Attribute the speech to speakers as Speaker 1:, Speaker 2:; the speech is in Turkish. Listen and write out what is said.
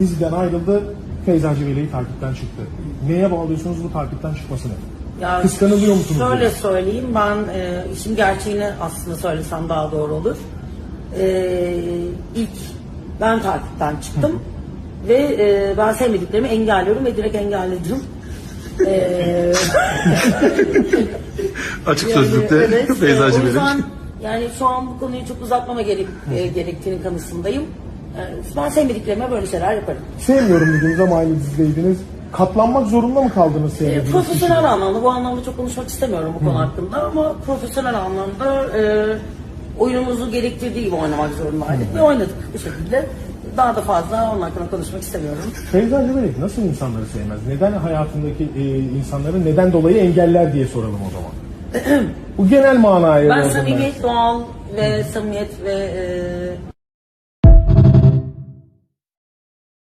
Speaker 1: Diziden ayrıldı, Feyzacı Veli'yi takipten çıktı. Neye bağlıyorsunuz bu takipten çıkmasını?
Speaker 2: Ya
Speaker 1: Kıskanılıyor musunuz?
Speaker 2: Şöyle
Speaker 1: diye?
Speaker 2: söyleyeyim ben e, işin gerçeğini aslında söylesem daha doğru olur. E, ilk ben takipten çıktım ve e, ben sevmediklerimi engelliyorum ve direkt engelledim. E,
Speaker 3: Açık
Speaker 2: yani,
Speaker 3: sözlükte
Speaker 2: evet, e,
Speaker 3: Feyzacı Bey'in.
Speaker 2: yüzden yani şu an bu konuyu çok uzatmama gerek, e, gerektiğini kanısındayım. Yani ben sevmediklerime böyle şeyler yaparım.
Speaker 1: Sevmiyorum dediniz ama aynı dizideydiniz. Katlanmak zorunda mı kaldınız
Speaker 2: E,
Speaker 1: sevmediğiniz
Speaker 2: profesyonel
Speaker 1: kişiye?
Speaker 2: anlamda, bu anlamda çok konuşmak istemiyorum bu konu hakkında ama profesyonel anlamda e, oyunumuzu gerektirdiği gibi oynamak zorundaydık ve oynadık bu şekilde. Daha da fazla onun hakkında konuşmak istemiyorum.
Speaker 1: Feyzacı Veli nasıl insanları sevmez? Neden hayatındaki e, insanları neden dolayı engeller diye soralım o zaman. bu genel manaya
Speaker 2: Ben
Speaker 1: verdim
Speaker 2: samimiyet, doğal ve samimiyet ve e,